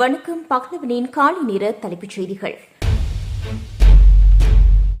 வணக்கம் பகலவனின் காலை நேர தலைப்புச் செய்திகள்.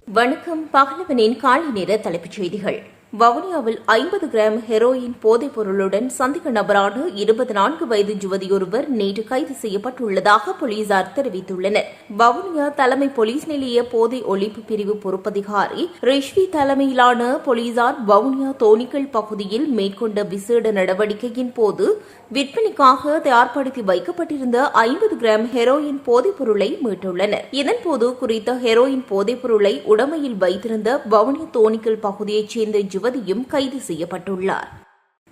வணக்கம் பகலவனின் காலை நேர தலைப்புச் செய்திகள். வவுனியாவில் ஐம்பது கிராம் ஹெரோயின் போதைப் பொருளுடன் சந்தேக நபரான இருபத்தி நான்கு வயது யுவதியொருவர் நேற்று கைது செய்யப்பட்டுள்ளதாக போலீசார் தெரிவித்துள்ளனர். வவுனியா தலைமை போலீஸ் நிலைய போதை ஒழிப்பு பிரிவு பொறுப்பதிகாரி ரிஷ்வி தலைமையிலான போலீசார் வவுனியா தோணிக்கல் பகுதியில் மேற்கொண்ட விசேட நடவடிக்கையின் போது விற்பனைக்காக தயார்படுத்தி வைக்கப்பட்டிருந்த ஐம்பது கிராம் ஹெரோயின் போதைப் பொருளை மீட்டுள்ளனர். இதன்போது குறித்த ஹெரோயின் போதைப் பொருளை உடமையில் வைத்திருந்த வவுனியா தோணிக்கல் பகுதியைச் சேர்ந்த யுவதியும் கைது செய்யப்பட்டுள்ளார்.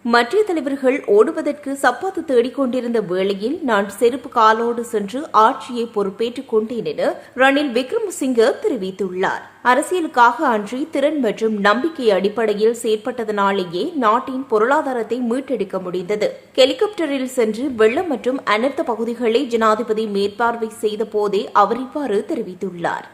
மற்ற தலைவர்கள் ஓடுவதற்கு சப்பாத்து தேடிக் கொண்டிருந்த வேளையில் நான் செருப்பு காலோடு சென்று ஆட்சியை பொறுப்பேற்றுக் கொண்டேன் என ரணில் விக்ரமசிங்க தெரிவித்துள்ளார். அரசியலுக்காக அன்றி திறன் மற்றும் நம்பிக்கை அடிப்படையில் செயற்பட்டதனாலேயே நாட்டின் பொருளாதாரத்தை மீட்டெடுக்க முடிந்தது. ஹெலிகாப்டரில் சென்று வெள்ளம் மற்றும் அனர்த்த பகுதிகளை ஜனாதிபதி மேற்பார்வை செய்த போதே அவர் இவ்வாறு தெரிவித்துள்ளார்.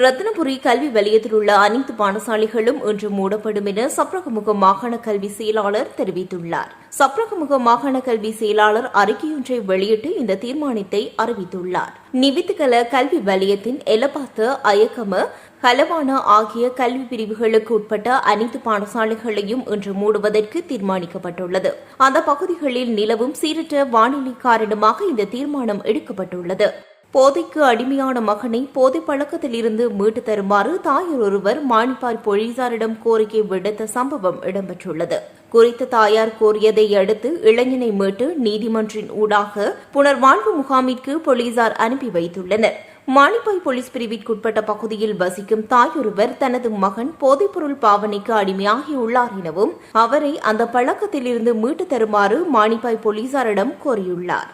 ரத்தினபுரி கல்வி வலயத்தில் உள்ள அனைத்து பாடசாலைகளும் இன்று மூடப்படும் என சப்ரகமுக மாகாண கல்வி செயலாளர் தெரிவித்துள்ளார். சப்ரகமுக மாகாண கல்வி செயலாளர் அறிக்கையொன்றை வெளியிட்டு இந்த தீர்மானத்தை அறிவித்துள்ளார். நிவித்துகல கல்வி வலயத்தின் எலபாத்த அயக்கம கலவான ஆகிய கல்வி பிரிவுகளுக்கு உட்பட்ட அனைத்து பாடசாலைகளையும் இன்று மூடுவதற்கு தீர்மானிக்கப்பட்டுள்ளது. அந்த பகுதிகளில் நிலவும் சீரற்ற வானிலை காரணமாக இந்த தீர்மானம் எடுக்கப்பட்டுள்ளது. போதைக்கு அடிமையான மகனை போதை பழக்கத்திலிருந்து மீட்டு தருமாறு தாயார் ஒருவர் மானிப்பாய் போலீசாரிடம் கோரிக்கை விடுத்த சம்பவம் இடம்பெற்றுள்ளது. குறித்த தாயார் கோரியதை அடுத்து இளைஞனை மீட்டு நீதிமன்றின் ஊடாக புனர்வாழ்வு முகாமிற்கு போலீசார் அனுப்பி வைத்துள்ளனர். மானிப்பாய் போலீஸ் பிரிவிற்குட்பட்ட பகுதியில் வசிக்கும் தாயொருவர் தனது மகன் போதைப்பொருள் பாவனைக்கு அடிமையாகியுள்ளார் எனவும் அவரை அந்த பழக்கத்திலிருந்து மீட்டு தருமாறு மானிப்பாய் போலீசாரிடம் கோரியுள்ளார்.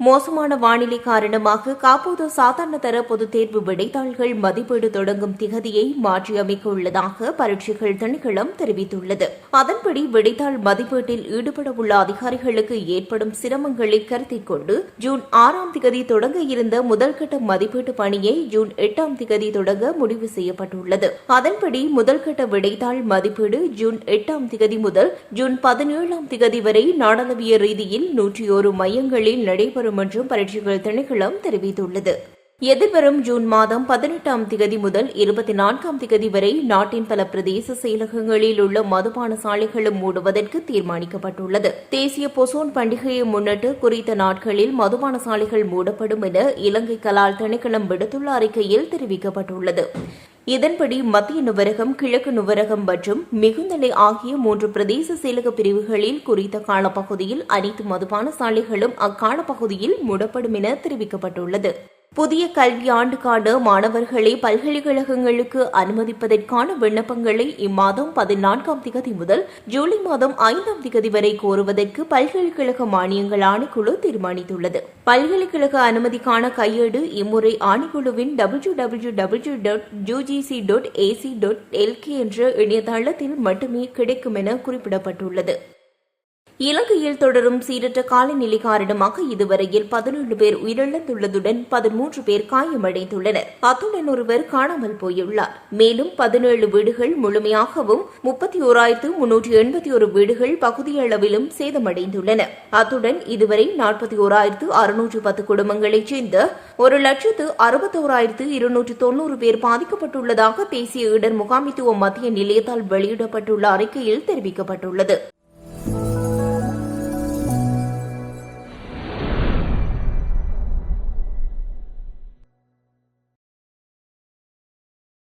மோசமான வானிலை காரணமாக காப்போது சாதாரண தர பொதுத் தேர்வு விடைத்தாள்கள் மதிப்பீடு தொடங்கும் திகதியை மாற்றியமைக்க உள்ளதாக பரீட்சைகள் திணைக்களம் தெரிவித்துள்ளது. அதன்படி விடைத்தாள் மதிப்பீட்டில் ஈடுபடவுள்ள அதிகாரிகளுக்கு ஏற்படும் சிரமங்களை கருத்தில் கொண்டு ஜூன் ஆறாம் திகதி தொடங்க இருந்த முதல்கட்ட மதிப்பீட்டு பணியை ஜூன் எட்டாம் திகதி தொடங்க முடிவு செய்யப்பட்டுள்ளது. அதன்படி முதல்கட்ட விடைத்தாள் மதிப்பீடு ஜூன் எட்டாம் திகதி முதல் ஜூன் பதினேழாம் திகதி வரை நாடளவிய ரீதியில் நூற்றி ஒரு மையங்களில் நடைபெறும் நடைபெறும் என்றும் பரீட்சைகள் திணைக்களம் தெரிவித்துள்ளது. எதிர்வரும் ஜூன் மாதம் பதினெட்டாம் திகதி முதல் இருபத்தி நான்காம் திகதி வரை நாட்டின் பல பிரதேச செயலகங்களில் உள்ள மதுபான சாலைகளும் மூடுவதற்கு தீர்மானிக்கப்பட்டுள்ளது. தேசிய பொசோன் பண்டிகையை முன்னிட்டு குறித்த நாட்களில் மதுபான சாலைகள் மூடப்படும் என இலங்கை கலால் திணைக்களம் விடுத்துள்ள அறிக்கையில் தெரிவிக்கப்பட்டுள்ளது. இதன்படி மத்திய நுவரகம் கிழக்கு நுவரகம் மற்றும் மிகுந்தலை ஆகிய மூன்று பிரதேச செயலக பிரிவுகளில் குறித்த காலப்பகுதியில் அனைத்து மதுபான சாலைகளும் அக்காலப்பகுதியில் மூடப்படும் என தெரிவிக்கப்பட்டுள்ளது. புதிய கல்வியாண்டுக்கான மாணவர்களை பல்கலைக்கழகங்களுக்கு அனுமதிப்பதற்கான விண்ணப்பங்களை இம்மாதம் பதினான்காம் திகதி முதல் ஜூலை மாதம் ஐந்தாம் திகதி வரை கோருவதற்கு பல்கலைக்கழக மானியங்கள் ஆணைக்குழு தீர்மானித்துள்ளது. பல்கலைக்கழக அனுமதிக்கான கையேடு இம்முறை ஆணைக்குழுவின் W W W dot UGC dot AC dot LK என்ற இணையதளத்தில் மட்டுமே கிடைக்கும் என குறிப்பிடப்பட்டுள்ளது. இலங்கையில் தொடரும் சீரற்ற காலநிலை காரணமாக இதுவரையில் பதினேழு பேர் உயிரிழந்துள்ளதுடன் பதிமூன்று பேர் காயமடைந்துள்ளனர். அத்துடன் ஒருவர் காணாமல் போயுள்ளார். மேலும் பதினேழு வீடுகள் முழுமையாகவும் முப்பத்தி ஓராயிரத்து முன்னூற்றி எண்பத்தி ஒரு வீடுகள் பகுதியளவிலும் சேதமடைந்துள்ளன. அத்துடன் இதுவரை நாற்பத்தி ஓராயிரத்து அறுநூற்று பத்து குடும்பங்களைச் சேர்ந்த ஒரு லட்சத்து அறுபத்தோராயிரத்து இருநூற்று தொன்னூறு பேர் பாதிக்கப்பட்டுள்ளதாக தேசிய இடர் முகாமித்துவ மத்திய நிலையத்தால் வெளியிடப்பட்டுள்ள அறிக்கையில் தெரிவிக்கப்பட்டுள்ளது.